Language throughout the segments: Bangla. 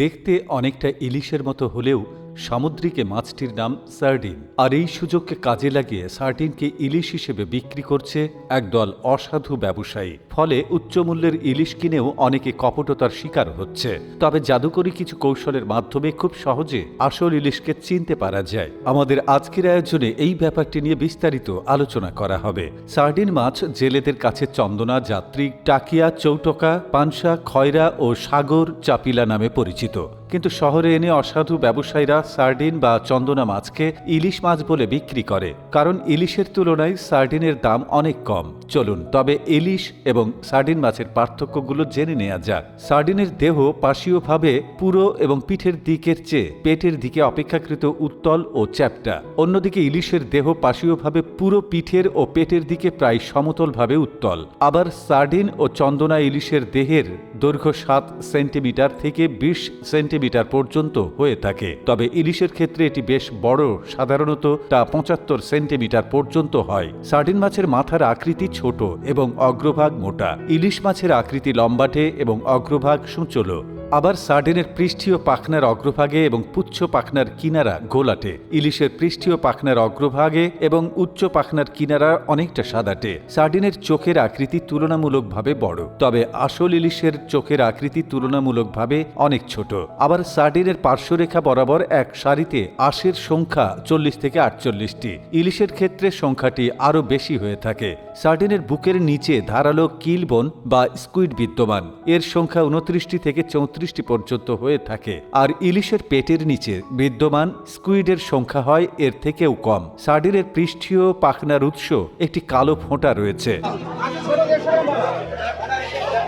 দেখতে অনেকটা ইলিশের মতো হলেও সামুদ্রিক মাছটির নাম সার্ডিন। আর এই সুযোগকে কাজে লাগিয়ে সার্ডিনকে ইলিশ হিসেবে বিক্রি করছে একদল অসাধু ব্যবসায়ী। ফলে উচ্চমূল্যের ইলিশ কিনেও অনেকে কপটতার শিকার হচ্ছে। তবে জাদুকরী কিছু কৌশলের মাধ্যমে খুব সহজে আসল ইলিশকে চিনতে পারা যায়। আমাদের আজকের আয়োজনে এই ব্যাপারটি নিয়ে বিস্তারিত আলোচনা করা হবে। সার্ডিন মাছ জেলেদের কাছে চন্দনা, যাত্রী, টাকিয়া, চৌটকা, পানসা, খয়রা ও সাগর চাপিলা নামে পরিচিত। কিন্তু শহরে এনে অসাধু ব্যবসায়ীরা সার্ডিন বা চন্দনা মাছকে ইলিশ মাছ বলে বিক্রি করে। কারণ ইলিশের তুলনায় সার্ডিনের দাম অনেক কম। চলুন, তবে ইলিশ এবং সার্ডিন মাছের পার্থক্যগুলো জেনে নেওয়া যাক। সার্ডিনের দেহ পাশীয়ভাবে পুরো এবং পিঠের দিকের চেয়ে পেটের দিকে অপেক্ষাকৃত উত্তল ও চ্যাপ্টা। অন্যদিকে ইলিশের দেহ পাশীয়ভাবে পুরো পিঠের ও পেটের দিকে প্রায় সমতলভাবে উত্তল। আবার সার্ডিন ও চন্দনা ইলিশের দেহের দৈর্ঘ্য সাত সেন্টিমিটার থেকে বিশ সেন্টিমিটার পর্যন্ত হয়ে থাকে। তবে ইলিশের ক্ষেত্রে এটি বেশ বড়, সাধারণত তা পঁচাত্তর সেন্টিমিটার পর্যন্ত হয়। সার্ডিন মাছের মাথার আকৃতি ছোট এবং অগ্রভাগ মোটা। ইলিশ মাছের আকৃতি লম্বাটে এবং অগ্রভাগ সূচলো। আবার সার্ডিনের পৃষ্ঠীয় পাখনার অগ্রভাগে এবং পুচ্ছ পাখনার কিনারা গোলাটে। ইলিশের পৃষ্ঠীয় পাখনার অগ্রভাগে এবং উচ্চ পাখনার কিনারা অনেকটা সাদাটে। সার্ডিনের চোখের আকৃতি তুলনামূলকভাবে বড়, তবে আসল ইলিশের চোখের আকৃতি তুলনামূলকভাবে অনেক ছোট। আবার সার্ডিনের পার্শ্বরেখা বরাবর এক সারিতে আশের সংখ্যা চল্লিশ থেকে আটচল্লিশটি। ইলিশের ক্ষেত্রে সংখ্যাটি আরও বেশি হয়ে থাকে। সার্ডিনের বুকের নিচে ধারালো কিলবন বা স্কুইড বিদ্যমান। এর সংখ্যা উনত্রিশটি থেকে চৌত্রিশটি পর্যন্ত হয়ে থাকে। আর ইলিশের পেটের নিচে বিদ্যমান স্কুইডের সংখ্যা হয় এর থেকেও কম। সার্ডিনের পৃষ্ঠীয় পাখনার উৎস একটি কালো ফোঁটা রয়েছে।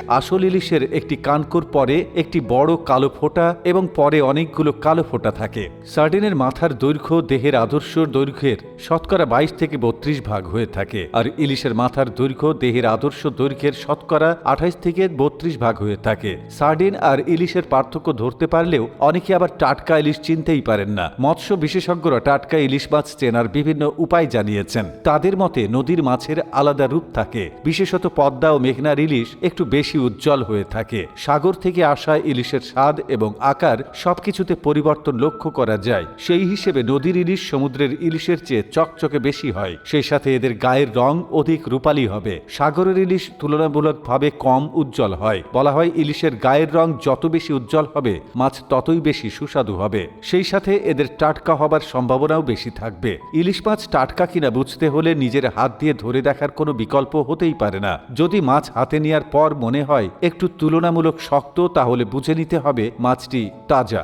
আসল ইলিশের একটি কানকুর পরে একটি বড় কালো ফোঁটা এবং পরে অনেকগুলো কালো ফোঁটা থাকে। সার্ডিনের মাথার দৈর্ঘ্য, দেহের আদর্শ দৈর্ঘ্যের শতকরা বাইশ থেকে বত্রিশ ভাগ হয়ে থাকে আর ইলিশের মাথার দৈর্ঘ্য, দেহের আদর্শ দৈর্ঘ্যের শতকরা আঠাইশ থেকে বত্রিশ ভাগ হয়ে থাকে। সার্ডিন আর ইলিশের পার্থক্য ধরতে পারলেও অনেকে আবার টাটকা ইলিশ চিনতেই পারেন না। মৎস্য বিশেষজ্ঞরা টাটকা ইলিশ মাছ চেনার বিভিন্ন উপায় জানিয়েছেন। তাদের মতে নদীর মাছের আলাদা রূপ থাকে। বিশেষত পদ্মা ও মেঘনার ইলিশ একটু বেশি উজ্জ্বল হয়ে থাকে। সাগর থেকে আসা ইলিশের স্বাদ এবং আকার সবকিছুতে পরিবর্তন লক্ষ্য করা যায়। সেই হিসেবে নদীর ইলিশ সমুদ্রের ইলিশের চেয়ে চকচকে বেশি হয়। সেই সাথে এদের গায়ের রং অধিক রূপালী হবে। সাগরের ইলিশ তুলনামূলকভাবে কম উজ্জ্বল হয়। বলা হয় ইলিশের গায়ের রং যত বেশি উজ্জ্বল হবে, মাছ ততই বেশি সুস্বাদু হবে। সেই সাথে এদের টাটকা হবার সম্ভাবনাও বেশি থাকবে। ইলিশ মাছ টাটকা কিনা বুঝতে হলে নিজের হাত দিয়ে ধরে দেখার কোনো বিকল্প হতেই পারে না। যদি মাছ হাতে নেওয়ার পর মনে হয় একটু তুলনামূলক শক্ত তাহলে বুঝে নিতে হবে মাছটি তাজা।